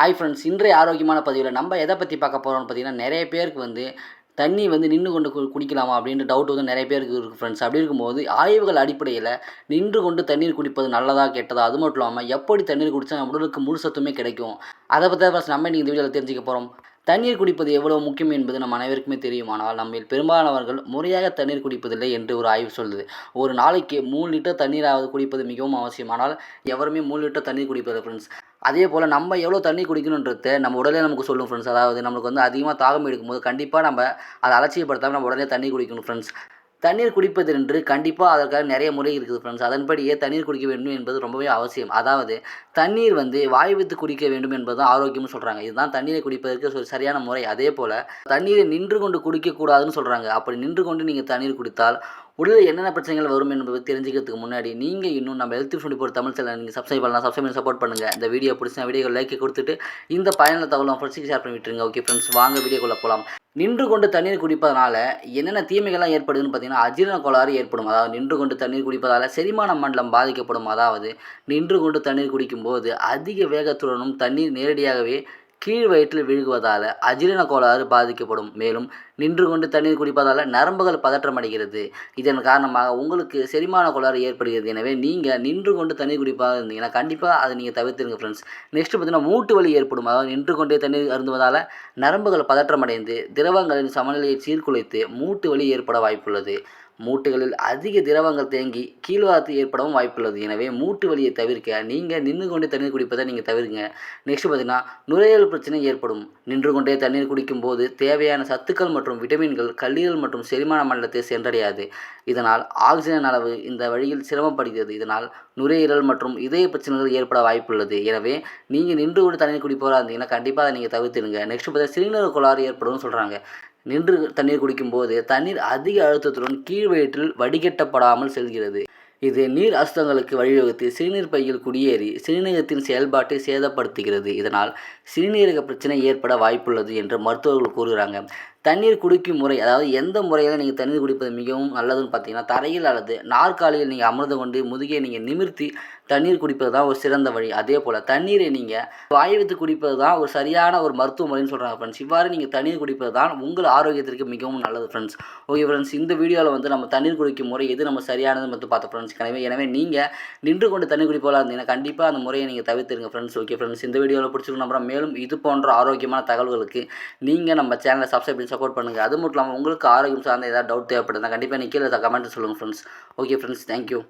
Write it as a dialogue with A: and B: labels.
A: Hi friends இன்றைய ஆரோக்கியமான பதிவில் நம்ம எதை பற்றி பார்க்க போகிறோம்னு பார்த்தீங்கன்னா நிறைய பேருக்கு வந்து தண்ணி வந்து நின்று கொண்டு கு குடிக்கலாமா அப்படின்ற டவுட் வந்து நிறைய பேருக்கு இருக்குது ஃப்ரெண்ட்ஸ் அப்படி இருக்கும்போது ஆய்வுகள் அடிப்படையில் நின்று கொண்டு தண்ணீர் குடிப்பது நல்லதா கெட்டதா? அது மட்டும் இல்லாமல் எப்படி தண்ணீர் குடித்தா நம்ம உடலுக்கு முழு சத்துமே கிடைக்கும்? அதை பற்றி நம்ம இன்றைக்கி இந்த வீடியோவில் தெரிஞ்சுக்க போகிறோம் தண்ணீர் குடிப்பது எவ்வளவு முக்கியம் என்பது நம்ம அனைவருக்குமே தெரியும். ஆனால் பெரும்பாலானவர்கள் முறையாக தண்ணீர் குடிப்பதில்லை என்று ஒரு ஆய்வு சொல்லுது. ஒரு நாளைக்கு மூணு லிட்டர் தண்ணீராவது குடிப்பது மிகவும் அவசியம். ஆனால் எவருமே மூணு லிட்டர் தண்ணீர் குடிப்பது ஃப்ரெண்ட்ஸ் அதே போல் நம்ம எவ்வளோ தண்ணி குடிக்கணுன்றத நம்ம உடலே நமக்கு சொல்லும் ஃப்ரெண்ட்ஸ் அதாவது நம்மளுக்கு வந்து அதிகமாக தாகம் எடுக்கும்போது கண்டிப்பாக நம்ம அதை அலட்சியப்படுத்தாமல் நம்ம உடனே தண்ணி குடிக்கணும் ஃப்ரெண்ட்ஸ் தண்ணீர் குடிப்பது என்று கண்டிப்பாக அதற்காக நிறைய முறை இருக்குது ஃப்ரெண்ட்ஸ் அதன்படியே தண்ணீர் குடிக்க வேண்டும் என்பது ரொம்பவே அவசியம். அதாவது தண்ணீர் வந்து வாய் வைத்து குடிக்க வேண்டும் என்பது ஆரோக்கியம்னு சொல்கிறாங்க இதுதான் தண்ணீரை குடிப்பதற்கு ஒரு சரியான முறை. அதே போல் தண்ணீரை நின்று கொண்டு குடிக்கக்கூடாதுன்னு சொல்கிறாங்க அப்படி நின்று கொண்டு நீங்கள் தண்ணீர் குடித்தால் உடலில் என்னென்ன பிரச்சனைகள் வரும் என்பதை தெரிஞ்சுக்கிறதுக்கு முன்னாடி நீங்கள் இன்னும் நம்ம health twenty four Tamil channel நீங்கள் சப்ஸ்கிரைப் பண்ணலாம் சப்ஸ்கிரைப் பண்ணி சப்போர்ட் பண்ணுங்கள் இந்த வீடியோ பிடிச்சா வீடியோ லைக் கொடுத்துட்டு இந்த பயனில் தகவலும் ஃப்ரெண்ட்ஸுக்கு ஷேர் பண்ணி விட்டுருங்க. ஓகே ஃப்ரெண்ட்ஸ் வாங்க வீடியோக்குள்ளே போகலாம் நின்று கொண்டு தண்ணீர் குடிப்பதனால என்னென்ன தீமைகள்லாம் ஏற்படுதுன்னு பார்த்தீங்கன்னா அஜீரண கோளாறு ஏற்படும். அதாவது நின்று கொண்டு தண்ணீர் குடிப்பதால் செரிமான மண்டலம் பாதிக்கப்படும். அதாவது நின்று கொண்டு தண்ணீர் குடிக்கும்போது அதிக வேகத்துடனும் தண்ணீர் நேரடியாகவே கீழ் வயிற்றில் விழுகுவதால் அஜீரண கோளாறு பாதிக்கப்படும். மேலும் நின்று கொண்டு தண்ணீர் குடிப்பதால் நரம்புகள் பதற்றமடைகிறது இதன் காரணமாக உங்களுக்கு செரிமான கோளாறு ஏற்படுகிறது. எனவே நீங்கள் நின்று கொண்டு தண்ணீர் குடிப்பாக இருந்தீங்கன்னா கண்டிப்பாக அதை நீங்கள் தவிர்த்துருங்க ஃப்ரெண்ட்ஸ் நெக்ஸ்ட் பார்த்தீங்கன்னா மூட்டு வலி ஏற்படும். அதாவது நின்று கொண்டே தண்ணீர் அருந்துவதால் நரம்புகள் பதற்றமடைந்து திரவங்களின் சமநிலையை சீர்குலைத்து மூட்டு வலி ஏற்பட வாய்ப்புள்ளது. மூட்டுகளில் அதிக திரவங்கள் தேங்கி கீழ்வாத்து ஏற்படவும் வாய்ப்புள்ளது. எனவே மூட்டு வலியை தவிர்க்க நீங்கள் நின்று கொண்டே தண்ணீர் குடிப்பதை நீங்கள் தவிர்ங்க. நெக்ஸ்ட் பார்த்தீங்கன்னா நுரையீரல் பிரச்சனை ஏற்படும். நின்று கொண்டே தண்ணீர் குடிக்கும்போது தேவையான சத்துக்கள் மற்றும் விட்டமின்கள் கல்லீரல் மற்றும் செரிமான மண்டலத்தை சென்றடையாது. இதனால் ஆக்சிஜன் அளவு இந்த வழியில் சிரமப்படுகிறது. இதனால் நுரையீரல் மற்றும் இதய பிரச்சனைகள் ஏற்பட வாய்ப்புள்ளது. எனவே நீங்கள் நின்று கொண்டு தண்ணீர் குடிப்பவராக இருந்தீங்கன்னா கண்டிப்பாக அதை நீங்கள் தவிர்த்துடுங்க. நெக்ஸ்ட் பார்த்தீங்கன்னா சிறுநீரக கோளாறு ஏற்படும் சொல்கிறாங்க நின்று தண்ணீர் குடிக்கும்போது தண்ணீர் அதிக அழுத்தத்துடன் கீழ் வயிற்றில் வடிகட்டப்படாமல் செல்கிறது. இது நீர் அசுத்தங்களுக்கு வழிவகுத்து சிறுநீர் பையில் குடியேறி சிறுநீரகத்தின் செயல்பாட்டை சேதப்படுத்துகிறது. இதனால் சிறுநீரக பிரச்சனை ஏற்பட வாய்ப்புள்ளது என்று மருத்துவர்கள் கூறுகிறாங்க. தண்ணீர் குடிக்கும் முறை அதாவது எந்த முறையில் நீங்கள் தண்ணீர் குடிப்பது மிகவும் நல்லதுன்னு பார்த்தீங்கன்னா தரையில் அல்லது நாற்காலியில் நீங்கள் அமர்ந்து கொண்டு முதுகியை நீங்கள் நிமிர்த்தி தண்ணீர் குடிப்பது தான் ஒரு சிறந்த வழி. அதே போல் தண்ணீரை நீங்கள் வாய் வைத்து குடிப்பது தான் ஒரு சரியான ஒரு மருத்துவ முறைன்னு சொல்கிறாங்க ஃப்ரெண்ட்ஸ் இவ்வாறு நீங்கள் தண்ணீர் குடிப்பது தான் உங்கள் ஆரோக்கியத்திற்கு மிகவும் நல்லது ஃப்ரெண்ட்ஸ் ஓகே ஃப்ரெண்ட்ஸ் இந்த வீடியோவில் வந்து நம்ம தண்ணீர் குடிக்கும் முறை எது நம்ம சரியானது மட்டும் பார்த்த ஃப்ரெண்ட்ஸ் எனவே எனவே நீங்கள் நின்று கொண்டு தண்ணி குடிப்போலாம் இருந்தீங்கன்னா கண்டிப்பாக அந்த முறையை நீங்கள் தவிர்த்துருங்க ஃப்ரெண்ட்ஸ் ஓகே ஃப்ரெண்ட்ஸ் இந்த வீடியோவில் பிடிச்சிருக்கணும் அப்புறம் மேலும் இது போன்ற ஆரோக்கியமான தகவல்களுக்கு நீங்கள் நம்ம சேனலை சப்ஸ்கிரைப் சப்போர்ட் பண்ணுங்கள் அது மட்டும் இல்லாமல் உங்களுக்கு ஆரோக்கியம் சார்ந்த ஏதாவது டவுட் தேவைப்படுதுன்னா கண்டிப்பாக நீங்கள் கீழே கமெண்ட் சொல்லுங்கள் ஃப்ரெண்ட்ஸ் ஓகே ஃப்ரெண்ட்ஸ் தேங்க்யூ